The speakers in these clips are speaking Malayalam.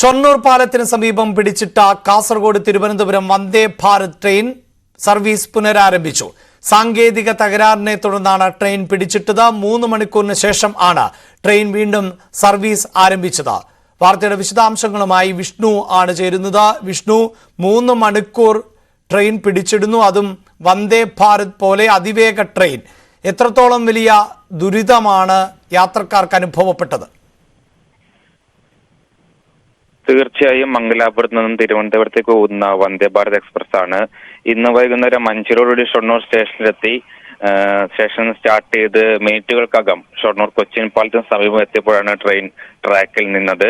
ഷൊർണൂർ പാലത്തിന് സമീപം പിടിച്ചിട്ട കാസർഗോഡ് തിരുവനന്തപുരം വന്ദേ ഭാരത് ട്രെയിൻ സർവീസ് പുനരാരംഭിച്ചു. സാങ്കേതിക തകരാറിനെ തുടർന്നാണ് ട്രെയിൻ പിടിച്ചിട്ടത്. മൂന്ന് മണിക്കൂറിന് ശേഷം ആണ് ട്രെയിൻ വീണ്ടും സർവീസ് ആരംഭിച്ചത്. വാർത്തയുടെ വിശദാംശങ്ങളുമായി വിഷ്ണു ആണ് ചേരുന്നത്. വിഷ്ണു മൂന്ന് മണിക്കൂർ ട്രെയിൻ പിടിച്ചിടുന്നു. അതും വന്ദേ ഭാരത് പോലെ അതിവേഗ ട്രെയിൻ. എത്രത്തോളം വലിയ ദുരിതമാണ് യാത്രക്കാർക്ക് അനുഭവപ്പെട്ടത്? തീർച്ചയായും മംഗലാപുരത്ത് നിന്നും തിരുവനന്തപുരത്തേക്ക് പോകുന്ന വന്ദേ ഭാരത് എക്സ്പ്രസ് ആണ് ഇന്ന് വൈകുന്നേരം അഞ്ചിലോടുകൂടി ഷൊർണൂർ സ്റ്റേഷനിലെത്തി സ്റ്റേഷൻ സ്റ്റാർട്ട് ചെയ്ത് മിനിറ്റുകൾക്കകം ഷൊർണൂർ കൊച്ചിൻ പാലത്തിന് സമീപം എത്തിയപ്പോഴാണ് ട്രെയിൻ ട്രാക്കിൽ നിന്നത്.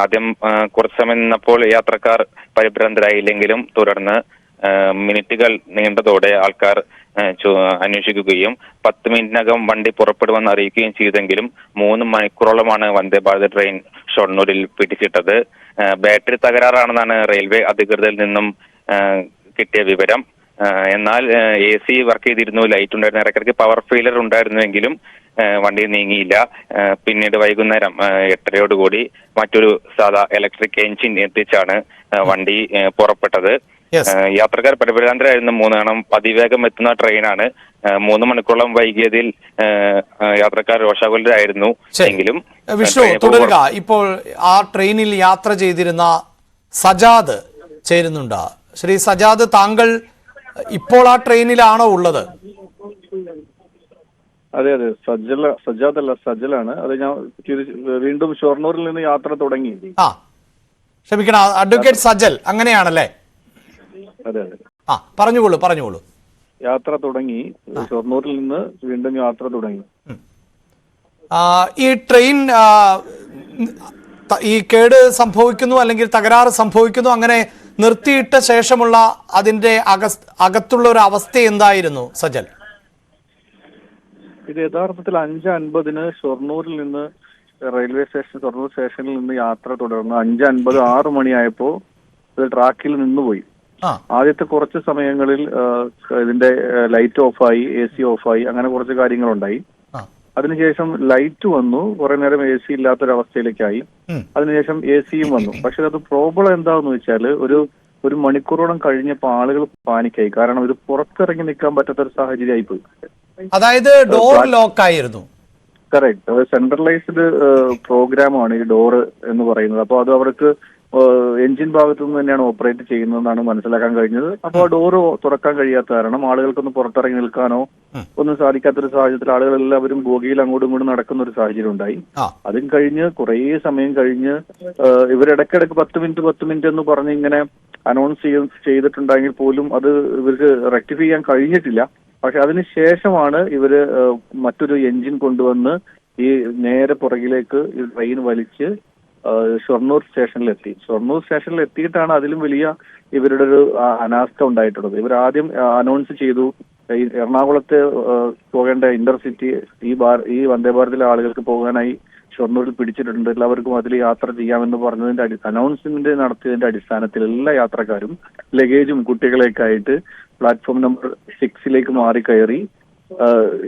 ആദ്യം കുറച്ച് സമയം നിന്നപ്പോൾ യാത്രക്കാർ പരിഭ്രാന്തരായില്ലെങ്കിലും തുടർന്ന് മിനിറ്റുകൾ നീണ്ടതോടെ ആൾക്കാർ അന്വേഷിക്കുകയും പത്ത് മിനിറ്റിനകം വണ്ടി പുറപ്പെടുമെന്ന് അറിയിക്കുകയും ചെയ്തെങ്കിലും മൂന്ന് മണിക്കൂറോളമാണ് വന്ദേ ഭാരത് ട്രെയിൻ ഷൊർണൂരിൽ പിടിച്ചിട്ടത്. ബാറ്ററി തകരാറാണെന്നാണ് റെയിൽവേ അധികൃതരിൽ നിന്നും കിട്ടിയ വിവരം. എന്നാൽ എ സി വർക്ക് ചെയ്തിരുന്നു ലൈറ്റ് ഉണ്ടായിരുന്നു ഇടയ്ക്കിടയ്ക്ക് പവർ ഫെയിലർ ഉണ്ടായിരുന്നുവെങ്കിലും വണ്ടി നീങ്ങിയില്ല. പിന്നീട് വൈകുന്നേരം എട്ടരയോടുകൂടി മറ്റൊരു സാധാ ഇലക്ട്രിക് എഞ്ചിൻ എത്തിച്ചാണ് വണ്ടി പുറപ്പെട്ടത്. യാത്രക്കാർ പരിഭ്രാന്തരായിരുന്നു. കാരണം അതിവേഗം എത്തുന്ന ട്രെയിനാണ്. മൂന്ന് മണിക്കൂറോളം വൈകിയതിൽ യാത്രക്കാർ രോഷാകുലരായിരുന്നു. എങ്കിലും വിഷ്ണു തുടരുക. ഇപ്പോൾ ആ ട്രെയിനിൽ യാത്ര ചെയ്തിരുന്ന സജാദ് ചേരുന്നുണ്ട്. ശ്രീ സജാദ് താങ്കൾ ഇപ്പോൾ ആ ട്രെയിനിലാണോ ഉള്ളത്? അതെ അതെ. സജ്ജല സജ്ജാദ് അല്ല സജ്ജലാണ് അത് ഞാൻ വീണ്ടും ഷൊർണൂരിൽ നിന്ന് യാത്ര തുടങ്ങി. ആ. ക്ഷമിക്കണം അഡ്വക്കേറ്റ് സജൽ അങ്ങനെയാണല്ലേ? അതെ അതെ. ആ പറഞ്ഞുകൊള്ളൂ പറഞ്ഞുകൊള്ളൂ. യാത്ര തുടങ്ങി. ഷൊർണൂരിൽ നിന്ന് വീണ്ടും യാത്ര തുടങ്ങി. ഈ ട്രെയിൻ ഈ കേട് സംഭവിക്കുന്നു അല്ലെങ്കിൽ തകരാറ് സംഭവിക്കുന്നു അങ്ങനെ നിർത്തിയിട്ട ശേഷമുള്ള അതിന്റെ അകത്തുള്ള ഒരു അവസ്ഥ എന്തായിരുന്നു സജൽ ഇത് യഥാർത്ഥത്തിൽ അഞ്ച് അൻപതിന് ഷൊർണൂരിൽ നിന്ന് റെയിൽവേ സ്റ്റേഷൻ ഷൊർണൂർ സ്റ്റേഷനിൽ നിന്ന് യാത്ര തുടർന്ന്. അഞ്ച് അൻപത് ആറ് മണിയായപ്പോ ഇത് ട്രാക്കിൽ നിന്നുപോയി. ആദ്യത്തെ കുറച്ച് സമയങ്ങളിൽ ഇതിന്റെ ലൈറ്റ് ഓഫായി എ സി ഓഫായി അങ്ങനെ കുറച്ച് കാര്യങ്ങളുണ്ടായി. അതിനുശേഷം ലൈറ്റ് വന്നു. കുറെ നേരം എ സി ഇല്ലാത്തൊരവസ്ഥയിലേക്കായി. അതിനുശേഷം എ സിയും വന്നു. പക്ഷെ അത് പ്രോബ്ലം എന്താന്ന് വെച്ചാൽ ഒരു ഒരു മണിക്കൂറോളം കഴിഞ്ഞപ്പോൾ ആളുകൾ പാനിക്കായി. കാരണം ഇത് പുറത്തിറങ്ങി നിൽക്കാൻ പറ്റാത്ത ഒരു സാഹചര്യം ആയിപ്പോയി അതായത് ഡോർ ലോക്ക് ആയിരുന്നു കറക്റ്റ്. സെൻട്രലൈസ്ഡ് സെൻട്രലൈസ്ഡ് പ്രോഗ്രാമാണ് ഈ ഡോറ് എന്ന് പറയുന്നത്. അപ്പോൾ അത് അവർക്ക് എഞ്ചിൻ ഭാഗത്തു നിന്ന് തന്നെയാണ് ഓപ്പറേറ്റ് ചെയ്യുന്നതെന്നാണ് മനസ്സിലാക്കാൻ കഴിഞ്ഞത്. അപ്പോൾ ആ ഡോറ് തുറക്കാൻ കഴിയാത്ത കാരണം ആളുകൾക്കൊന്ന് പുറത്തിറങ്ങി നിൽക്കാനോ ഒന്നും സാധിക്കാത്തൊരു സാഹചര്യത്തിൽ ആളുകൾ എല്ലാവരും ബോഗിയിൽ അങ്ങോട്ടും ഇങ്ങോട്ടും നടക്കുന്ന ഒരു സാഹചര്യം ഉണ്ടായി. അതും കഴിഞ്ഞ് കുറേ സമയം കഴിഞ്ഞ് ഇവരിടയ്ക്കിടയ്ക്ക് പത്ത് മിനിറ്റ് പത്ത് മിനിറ്റ് എന്ന് പറഞ്ഞ് ഇങ്ങനെ അനൗൺസ് ചെയ്തിട്ടുണ്ടെങ്കിൽ പോലും അത് ഇവർക്ക് റെക്ടിഫൈ ചെയ്യാൻ കഴിഞ്ഞിട്ടില്ല. പക്ഷെ അതിന് ശേഷമാണ് ഇവർ മറ്റൊരു എഞ്ചിൻ കൊണ്ടുവന്ന് ഈ നേരെ പുറകിലേക്ക് ഈ ട്രെയിൻ വലിച്ച് ഷൊർണൂർ സ്റ്റേഷനിലെത്തി. ഷൊർണൂർ സ്റ്റേഷനിൽ എത്തിയിട്ടാണ് അതിലും വലിയ ഇവരുടെ ഒരു അനാസ്ഥ ഉണ്ടായിട്ടുള്ളത്. ഇവർ ആദ്യം അനൗൺസ് ചെയ്തു. എറണാകുളത്ത് പോകേണ്ട ഇന്റർസിറ്റി ഈ ബാർ ഈ വന്ദേ ഭാരതിലെ ആളുകൾക്ക് പോകാനായി ഷൊർണൂരിൽ പിടിച്ചിട്ടുണ്ട്. എല്ലാവർക്കും അതിൽ യാത്ര ചെയ്യാമെന്ന് പറഞ്ഞതിന്റെ അടി അനൗൺസ്മെന്റ് നടത്തിയതിന്റെ അടിസ്ഥാനത്തിൽ എല്ലാ യാത്രക്കാരും ലഗേജും കുട്ടികളെയൊക്കെ ആയിട്ട് പ്ലാറ്റ്ഫോം നമ്പർ സിക്സിലേക്ക് മാറി കയറി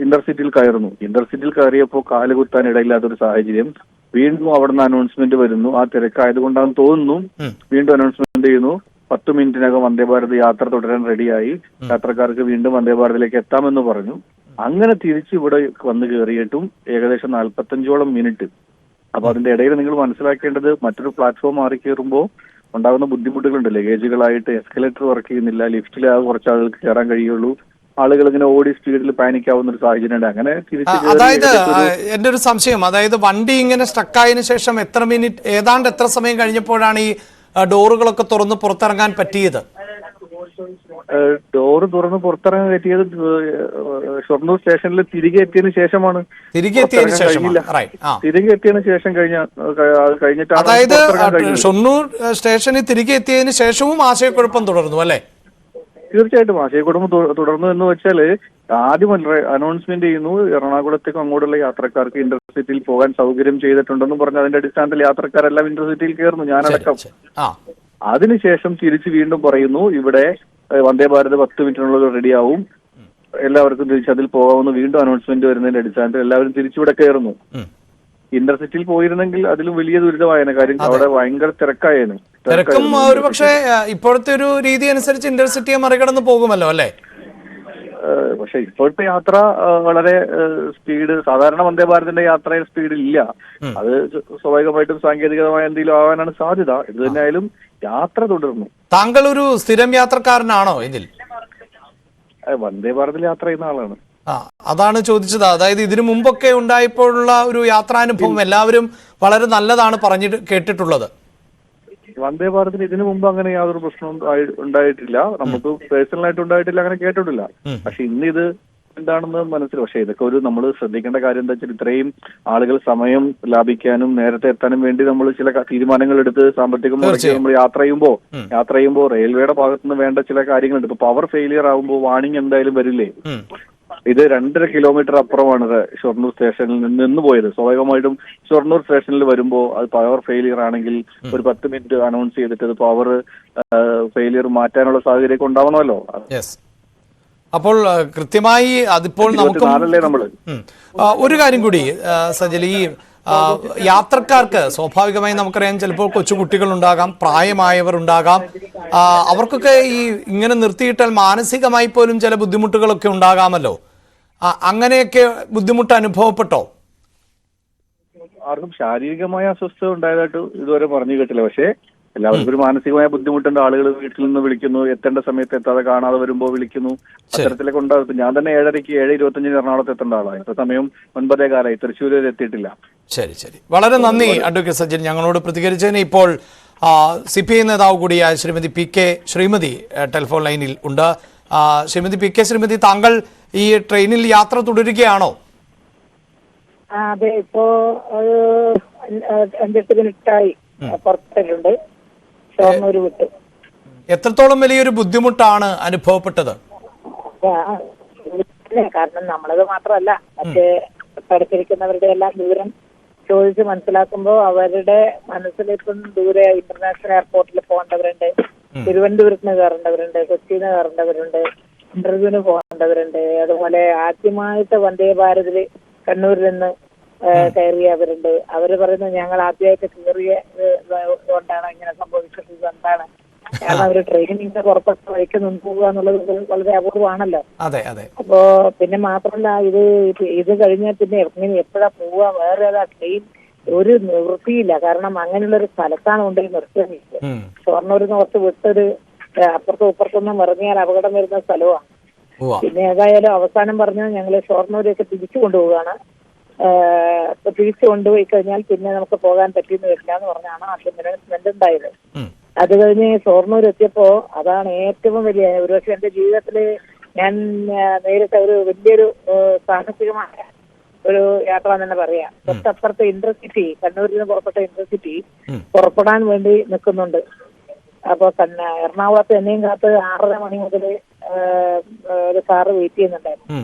ഇന്റർസിറ്റിയിൽ കയറുന്നു. ഇന്റർസിറ്റിയിൽ കയറിയപ്പോൾ കാലുകുത്താൻ ഇടയില്ലാത്തൊരു സാഹചര്യം. വീണ്ടും അവിടുന്ന് അനൗൺസ്മെന്റ് വരുന്നു. ആ തിരക്കായതുകൊണ്ടാണെന്ന് തോന്നുന്നു. വീണ്ടും അനൗൺസ്മെന്റ് ചെയ്യുന്നു. പത്ത് മിനിറ്റിനകം വന്ദേ ഭാരത് യാത്ര തുടരാൻ റെഡിയായി. യാത്രക്കാർക്ക് വീണ്ടും വന്ദേ ഭാരതിലേക്ക് എത്താമെന്ന് പറഞ്ഞു. അങ്ങനെ തിരിച്ച് ഇവിടെ വന്ന് കയറിയിട്ടും ഏകദേശം നാൽപ്പത്തഞ്ചോളം മിനിറ്റ്. അപ്പൊ അതിന്റെ ഇടയിൽ നിങ്ങൾ മനസ്സിലാക്കേണ്ടത് മറ്റൊരു പ്ലാറ്റ്ഫോം മാറി കയറുമ്പോൾ ഉണ്ടാകുന്ന ബുദ്ധിമുട്ടുകളുണ്ട് ലഗേജുകളായിട്ട് എസ്കലേറ്റർ വർക്ക് ചെയ്യുന്നില്ല. ലിഫ്റ്റിൽ ആ കുറച്ച് ആളുകൾക്ക് കയറാൻ കഴിയുള്ളൂ. ആളുകൾ ഇങ്ങനെ ഓടി സ്പീഡിൽ പാനിക് ആവുന്ന ഒരു സാഹചര്യം ഉണ്ട് അങ്ങനെ അതായത് എന്റെ ഒരു സംശയം. അതായത് വണ്ടി ഇങ്ങനെ സ്റ്റക്കായതിനു ശേഷം എത്ര മിനിറ്റ് ഏതാണ്ട് എത്ര സമയം കഴിഞ്ഞപ്പോഴാണ് ഈ ഡോറുകളൊക്കെ തുറന്ന് പുറത്തിറങ്ങാൻ പറ്റിയത്? ഡോർ ഡോറ് തുറന്ന് പുറത്തിറങ്ങാൻ പറ്റിയത് ഷൊർണൂർ സ്റ്റേഷനിൽ തിരികെ എത്തിയതിനു ശേഷമാണ്. തിരികെ എത്തിയതിനു ശേഷം. തിരികെ എത്തിയതിനു ശേഷം കഴിഞ്ഞ കഴിഞ്ഞിട്ട് കഴിഞ്ഞിട്ടാണ് അതായത് ഷൊർണൂർ സ്റ്റേഷനിൽ തിരികെ എത്തിയതിനു ശേഷവും ആശയക്കുഴപ്പം തുടർന്നു അല്ലേ? തീർച്ചയായിട്ടും ആശയക്കുടുംബം തുടർന്നു എന്ന് വെച്ചാൽ ആദ്യം അനൗൺസ്മെന്റ് ചെയ്യുന്നു. എറണാകുളത്തേക്കും അങ്ങോട്ടുള്ള യാത്രക്കാർക്ക് ഇന്റർസിറ്റിയിൽ പോകാൻ സൗകര്യം ചെയ്തിട്ടുണ്ടെന്ന് പറഞ്ഞ് അതിന്റെ അടിസ്ഥാനത്തിൽ യാത്രക്കാരെല്ലാം ഇന്റർസിറ്റിയിൽ കയറുന്നു ഞാനടക്കം. അതിനുശേഷം തിരിച്ച് വീണ്ടും പറയുന്നു ഇവിടെ വന്ദേ ഭാരത് പത്ത് മിനിറ്റിനുള്ളിൽ റെഡിയാവും. എല്ലാവർക്കും തിരിച്ച് അതിൽ പോകാമെന്ന് വീണ്ടും അനൗൺസ്മെന്റ് വരുന്നതിന്റെ അടിസ്ഥാനത്തിൽ എല്ലാവരും തിരിച്ചിവിടെ കയറുന്നു. ഇന്റർസിറ്റിയിൽ പോയിരുന്നെങ്കിൽ അതിലും വലിയ ദുരിതമായേനെ. കാര്യം അവിടെ ഭയങ്കര തിരക്കായിരുന്നു. തിരക്കും ഒരു പക്ഷേ ഇപ്പോഴത്തെ ഒരു രീതി അനുസരിച്ച് ഇന്റർസിറ്റിയെ മറികടന്ന് പോകുമല്ലോ അല്ലേ? പക്ഷെ ഇപ്പോഴത്തെ യാത്ര വളരെ സ്പീഡ് സാധാരണ വന്ദേ ഭാരതിന്റെ യാത്രയിൽ സ്പീഡ് ഇല്ല അത് സ്വാഭാവികമായിട്ടും സാങ്കേതികമായ എന്തെങ്കിലും ആവാനാണ് സാധ്യത. ഇത് തന്നെയായാലും യാത്ര തുടർന്നു. താങ്കൾ ഒരു സ്ഥിരം യാത്രക്കാരനാണോ ഇതിൽ? വന്ദേ ഭാരതിൽ യാത്ര ചെയ്യുന്ന ആളാണ്. ആ അതാണ് ചോദിച്ചത്. അതായത് ഇതിനു മുമ്പൊക്കെ ഉണ്ടായപ്പോഴുള്ള ഒരു യാത്രാനുഭവം എല്ലാവരും വളരെ നല്ലതാണ് പറഞ്ഞിട്ട് കേട്ടിട്ടുള്ളത്. വന്ദേ ഭാരതിന് ഇതിനു മുമ്പ് അങ്ങനെ യാതൊരു പ്രശ്നവും ഉണ്ടായിട്ടില്ല. നമുക്ക് പേഴ്സണൽ ആയിട്ട് ഉണ്ടായിട്ടില്ല അങ്ങനെ കേട്ടിട്ടില്ല. പക്ഷെ ഇന്ന് ഇത് എന്താണെന്ന് മനസ്സിൽ പക്ഷെ ഇതൊക്കെ ഒരു നമ്മൾ ശ്രദ്ധിക്കേണ്ട കാര്യം എന്താ വെച്ചാൽ ഇത്രയും ആളുകൾ സമയം ലാഭിക്കാനും നേരത്തെ എത്താനും വേണ്ടി നമ്മൾ ചില തീരുമാനങ്ങൾ എടുത്ത് സാമ്പത്തികം നമ്മൾ യാത്ര ചെയ്യുമ്പോൾ യാത്ര ചെയ്യുമ്പോൾ റെയിൽവേയുടെ ഭാഗത്തുനിന്ന് വേണ്ട ചില കാര്യങ്ങളുണ്ട്. ഇപ്പൊ പവർ ഫെയിലിയർ ആകുമ്പോൾ വാണിംഗ് എന്തായാലും വരില്ലേ. ഇത് രണ്ടര കിലോമീറ്റർ അപ്പുറമാണ് ഷൊർണൂർ സ്റ്റേഷനിൽ നിന്ന് നിന്ന് പോയത്. സ്വാഭാവികമായിട്ടും ഷൊർണൂർ സ്റ്റേഷനിൽ വരുമ്പോൾ അത് പവർ ഫെയിലിയർ ആണെങ്കിൽ ഒരു പത്ത് മിനിറ്റ് അനൗൺസ് ചെയ്തിട്ട് അത് പവർ ഫെയിലിയർ മാറ്റാനുള്ള സാഹചര്യമൊക്കെ ഉണ്ടാവണമല്ലോ. അപ്പോൾ കൃത്യമായി അതിപ്പോൾ നമുക്ക് ഒരു കാര്യം കൂടി സജലി ഈ യാത്രക്കാർക്ക് സ്വാഭാവികമായി നമുക്കറിയാം ചിലപ്പോൾ കൊച്ചുകുട്ടികൾ ഉണ്ടാകാം പ്രായമായവർ ഉണ്ടാകാം. അവർക്കൊക്കെ ഈ ഇങ്ങനെ നിർത്തിയിട്ടാൽ മാനസികമായി പോലും ചില ബുദ്ധിമുട്ടുകളൊക്കെ ഉണ്ടാകാമല്ലോ. അങ്ങനെയൊക്കെ ബുദ്ധിമുട്ട് അനുഭവപ്പെട്ടോ? ആർക്കും ശാരീരികമായ അസ്വസ്ഥത ഉണ്ടായതായിട്ട് ഇതുവരെ പറഞ്ഞു കേട്ടില്ല. പക്ഷേ എല്ലാവർക്കും ഒരു മാനസികമായ ബുദ്ധിമുട്ടുണ്ട്. ആളുകൾ വീട്ടിൽ നിന്ന് വിളിക്കുന്നു. എത്തേണ്ട സമയത്ത് എത്താതെ കാണാതെ വരുമ്പോൾ വിളിക്കുന്നു. അത്തരത്തിലൊക്കെ ഉണ്ടാകും ഞാൻ തന്നെ ഏഴരയ്ക്ക് ഏഴ് ഇരുപത്തഞ്ചിന് എറണാകുളത്ത് എത്തേണ്ട ആളാണ്. ഇപ്പൊ സമയം ഒൻപതേ കാലമായി തൃശ്ശൂർ വരെ എത്തിയിട്ടില്ല. ശരി ശരി. വളരെ നന്ദി അഡ്വക്കേറ്റ് സജ്ജൻ. ഞങ്ങളോട് പ്രതികരിച്ചതിന് ഇപ്പോൾ സി പി ഐ നേതാവ് കൂടിയായ Shrimati P K Sreemathi telephone ലൈനിൽ ഉണ്ട്. ശ്രീമതി പി കെ ശ്രീമതി താങ്കൾ ഈ ട്രെയിനിൽ യാത്ര തുടരുകയാണോ? അതെ ഇപ്പോ ഒരു അഞ്ച് അഞ്ചെട്ട് മിനിറ്റായി. പുറത്തിട്ടുണ്ട് ഷോർണൂര് വിട്ടു. എത്രത്തോളം വലിയൊരു ബുദ്ധിമുട്ടാണ് അനുഭവപ്പെട്ടത്? കാരണം നമ്മളത് മാത്രമല്ല. മറ്റേ പഠിച്ചിരിക്കുന്നവരുടെ എല്ലാം ദൂരം ചോദിച്ച് മനസ്സിലാക്കുമ്പോൾ അവരുടെ മനസ്സിലിപ്പം ദൂരെ ഇന്റർനാഷണൽ എയർപോർട്ടിൽ പോകേണ്ടവരുണ്ട്. തിരുവനന്തപുരത്ത് നിന്ന് കയറേണ്ടവരുണ്ട് കൊച്ചിയിൽ നിന്ന് കയറേണ്ടവരുണ്ട് ഇന്റർവ്യൂവിന് പോകേണ്ടവരുണ്ട്. അതുപോലെ ആദ്യമായിട്ട് വന്ദേ ഭാരതിൽ കണ്ണൂരിൽ നിന്ന് കയറിയവരുണ്ട്. അവർ പറയുന്നത് ഞങ്ങൾ ആദ്യമായിട്ട് കയറിയ കൊണ്ടാണ് ഇങ്ങനെ സംഭവിച്ചത് എന്താണ്? കാരണം അവർ ട്രെയിനിങ് പുറപ്പെട്ട വഴിക്ക് നിന്ന് പോവുക എന്നുള്ളത് വളരെ അപൂർവമാണല്ലോ. അതെ അതെ. അപ്പോ പിന്നെ മാത്രമല്ല ഇത് ഇത് ഇത് കഴിഞ്ഞാൽ പിന്നെ എങ്ങനെ എപ്പോഴാ പോവുക? വേറെ ഏതാ ട്രെയിൻ ഒരു നിവൃത്തിയില്ല. കാരണം അങ്ങനെയുള്ള ഒരു സ്ഥലത്താണ് കൊണ്ടുപോയി. ഷൊർണൂരിൽ നിന്ന് കുറച്ച് വിട്ടൊരു അപ്പുറത്തും ഇപ്പുറത്തൊന്നും ഇറങ്ങിയാൽ അപകടം വരുന്ന സ്ഥലമാണ്. പിന്നെ ഏതായാലും അവസാനം പറഞ്ഞു ഞങ്ങൾ ഷൊർണൂരൊക്കെ തിരിച്ചു കൊണ്ടുപോവുകയാണ്. തിരിച്ചു കൊണ്ടുപോയി കഴിഞ്ഞാൽ പിന്നെ നമുക്ക് പോകാൻ പറ്റിയെന്ന് വരില്ല എന്ന് പറഞ്ഞാണ് ആദ്യം മാനേജ്മെന്റ് ഉണ്ടായത്. അത് കഴിഞ്ഞ് ഷൊർണൂർ എത്തിയപ്പോ അതാണ് ഏറ്റവും വലിയ ഒരുപക്ഷെ എന്റെ ജീവിതത്തിൽ ഞാൻ നേരിട്ട ഒരു വലിയൊരു സാഹസികമായ ഒരു യാത്ര തന്നെ പറയാം. തൊട്ടപ്പുറത്ത് ഇന്റർസിറ്റി കണ്ണൂരിൽ നിന്ന് പുറപ്പെട്ട ഇന്റർസിറ്റി പുറപ്പെടാൻ വേണ്ടി നിൽക്കുന്നുണ്ട്. അപ്പൊ തന്നെ എറണാകുളത്ത് എന്നെയും കാത്ത് ആറര മണി മുതൽ ഒരു കാറ് വെയിറ്റ് ചെയ്യുന്നുണ്ടായിരുന്നു.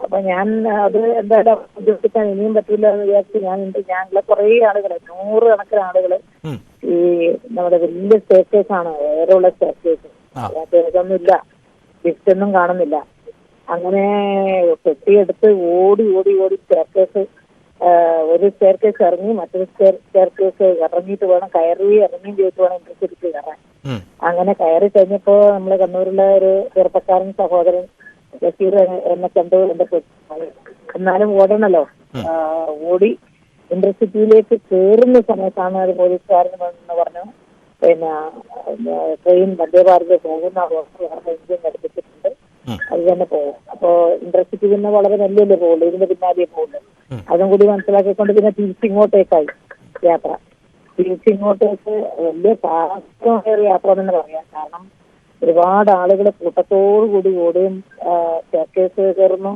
അപ്പൊ ഞാൻ അത് എന്തായാലും ഉദ്ദേശിക്കാൻ ഇനിയും പറ്റില്ല എന്ന് വിചാരിച്ച് ഞാൻ ഉണ്ട് ഞങ്ങളെ കുറേ ആളുകൾ നൂറ് കണക്കിന് ആളുകൾ ഈ നമ്മുടെ വലിയ സ്റ്റേക്കേഴ്സ് ആണ് വേറെയുള്ള സ്റ്റേക്കേഴ്സ് ഇല്ല ഇതൊന്നുമില്ല. ലിസ്റ്റൊന്നും കാണുന്നില്ല. അങ്ങനെ പെട്ടിയെടുത്ത് ഓടി ഓടി ഓടി സ്റ്റേർക്കേസ് ഒരു സ്റ്റേർക്കേസ് ഇറങ്ങി മറ്റൊരു സ്റ്റേർക്കേസ് ഇറങ്ങിയിട്ട് വേണം കയറി ഇറങ്ങിയും ചെയ്തിട്ട് വേണം ഇൻട്രസ്റ്റ് കയറാൻ. അങ്ങനെ കയറി കഴിഞ്ഞപ്പോ നമ്മളെ കണ്ണൂരിലെ ഒരു ചെറുപ്പക്കാരൻ സഹോദരൻ ബഷീർ എന്നെ- കണ്ടു എന്റെ എന്നാലും ഓടണല്ലോ ഓടി ഇന്റർസിറ്റിയിലേക്ക് കയറുന്ന സമയത്താണ് അത് പോലീസുകാരൻ എന്ന് പറഞ്ഞു പിന്നെ ട്രെയിൻ വന്ദേ ഭാരത് പോകുന്ന എഞ്ചിൻ ഘടിപ്പിച്ചിട്ടുണ്ട് ഉം. അത് തന്നെ പോകും അപ്പോ ഇൻട്രസ്റ്റ് പിന്നെ വളരെ നല്ലല്ലേ പോകുള്ളൂ ഇതിന്റെ പിന്നാലെ പോകുള്ളൂ അതും കൂടി മനസ്സിലാക്കിക്കൊണ്ട് പിന്നെ തിരിച്ചിങ്ങോട്ടേക്കായി യാത്ര. തിരിച്ചിങ്ങോട്ടേക്ക് വലിയ സാഹസികമായ ഒരു യാത്ര എന്ന് തന്നെ പറയാം. കാരണം ഒരുപാട് ആളുകൾ കൂട്ടത്തോടു കൂടി ഓടുകയും സ്റ്റേക്കേഴ്സ് കയറുന്നു.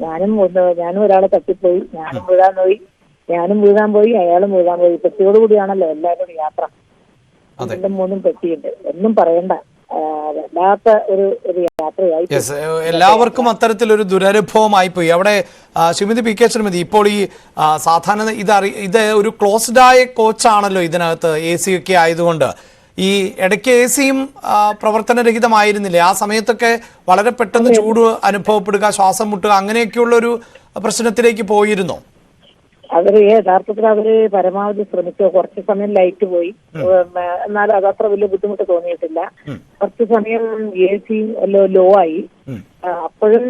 ഞാനും ഒന്ന് ഞാനും ഒരാളെ തട്ടിപ്പോയി. ഞാനും വീഴാൻ പോയി. ഞാനും വീഴാൻ പോയി. അയാളും വീഴാൻ പോയി. പെട്ടിയോട് കൂടിയാണല്ലോ എല്ലാവരും യാത്ര. രണ്ടും മൂന്നും പെട്ടിയുണ്ട്. ഒന്നും പറയണ്ട. വല്ലാത്ത ഒരു ഒരു യാത്രയായി എല്ലാവർക്കും അത്തരത്തിലൊരു ദുരനുഭവമായി പോയി. അവിടെ ശ്രീമതി പി കെ ശ്രീമതി ഇപ്പോൾ ഈ സാധാരണ ഇത് അറി ഇത് ഒരു ക്ലോസ്ഡ് ആയ കോച്ചാണല്ലോ ഇതിനകത്ത് എ സി ഒക്കെ ആയതുകൊണ്ട്. ഈ ഇടയ്ക്ക് എ സിയും പ്രവർത്തനരഹിതമായിരുന്നില്ലേ? ആ സമയത്തൊക്കെ വളരെ പെട്ടെന്ന് ചൂട് അനുഭവപ്പെടുക ശ്വാസം മുട്ടുക അങ്ങനെയൊക്കെയുള്ള ഒരു പ്രശ്നത്തിലേക്ക് പോയിരുന്നോ. അവർ യഥാർത്ഥത്തിൽ അവർ പരമാവധി ശ്രമിച്ചു. കുറച്ച് സമയം ലൈറ്റ് പോയി. എന്നാൽ അത് അത്ര വലിയ ബുദ്ധിമുട്ട് തോന്നിയിട്ടില്ല. കുറച്ച് സമയം എ സി ലോ ആയി. അപ്പോഴും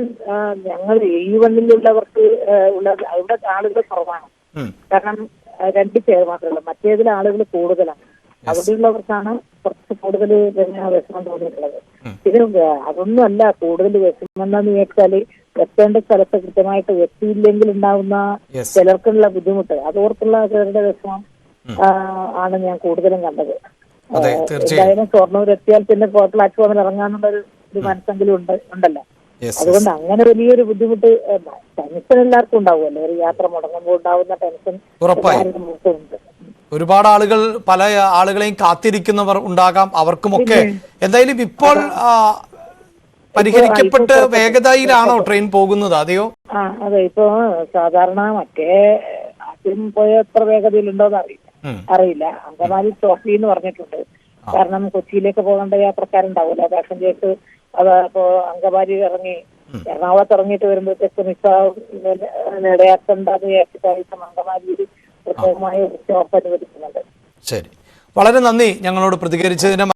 ഞങ്ങൾ ഈ വണ്ണിലുള്ളവർക്ക് ഉള്ള അവിടെ ആളുകൾ കുറവാണ്. കാരണം രണ്ട് പേർ മാത്രമല്ല ഉള്ളൂ. മറ്റേതിൽ ആളുകൾ കൂടുതലാണ്. അവിടെയുള്ളവർക്കാണ് കുറച്ച് കൂടുതൽ പിന്നെ വിഷമം തോന്നിയിട്ടുള്ളത്. ഇത് അതൊന്നും അല്ല കൂടുതൽ വിഷമം എന്താന്ന് ചോദിച്ചാൽ എത്തേണ്ട സ്ഥലത്ത് കൃത്യമായിട്ട് എത്തിയില്ലെങ്കിൽ ഉണ്ടാവുന്ന. ചിലർക്കുള്ള ബുദ്ധിമുട്ട്. അതോർത്തുള്ള ചിലരുടെ വിഷമം ആണ് ഞാൻ കൂടുതലും കണ്ടത്. എന്തായാലും ഷൊർണൂർ എത്തിയാൽ പിന്നെ പ്ലാറ്റ്ഫോമിൽ ഇറങ്ങാനുള്ള ഒരു മനസ്സെങ്കിലും ഉണ്ട് ഉണ്ടല്ലോ. അതുകൊണ്ട് അങ്ങനെ വലിയൊരു ബുദ്ധിമുട്ട് ടെൻഷൻ എല്ലാവർക്കും ഉണ്ടാവുമല്ലോ. ഒരു യാത്ര മുടങ്ങുമ്പോൾ ഉണ്ടാവുന്ന ടെൻഷൻ. എല്ലാവർക്കും ഉണ്ട്. ഒരുപാട് ആളുകൾ പല ആളുകളെയും കാത്തിരിക്കുന്നവർ ഉണ്ടാകാം അവർക്കുമൊക്കെ. എന്തായാലും ഇപ്പോൾ പരിഹരിക്കപ്പെട്ട് വേഗതയിലാണോ ട്രെയിൻ പോകുന്നത് അതെയോ? ആ അതെ. ഇപ്പൊ സാധാരണ മറ്റേ ആദ്യം പോയ എത്ര വേഗതയിലുണ്ടോന്ന് അറിയില്ല. ഉം. അറിയില്ല. അങ്കമാലി ട്രോഫി എന്ന് പറഞ്ഞിട്ടുണ്ട്. കാരണം കൊച്ചിയിലേക്ക് പോകേണ്ട യാത്രക്കാരുണ്ടാവില്ല. പാസഞ്ചേഴ്സ് അത് ഇപ്പോ അങ്കമാലി ഇറങ്ങി എറണാകുളത്ത് ഇറങ്ങിയിട്ട് വരുമ്പോഴത്തേക്ക് മിസ്സാവും ഇടയാക്കണ്ടെന്ന് വിചാരിച്ചിട്ടായിരിക്കും അങ്കമാലിയിൽ പ്രത്യേകമായ സ്റ്റോപ്പ് അനുവദിക്കുന്നുണ്ട്. ശരി. വളരെ നന്ദി ഞങ്ങളോട് പ്രതികരിച്ചതിന്.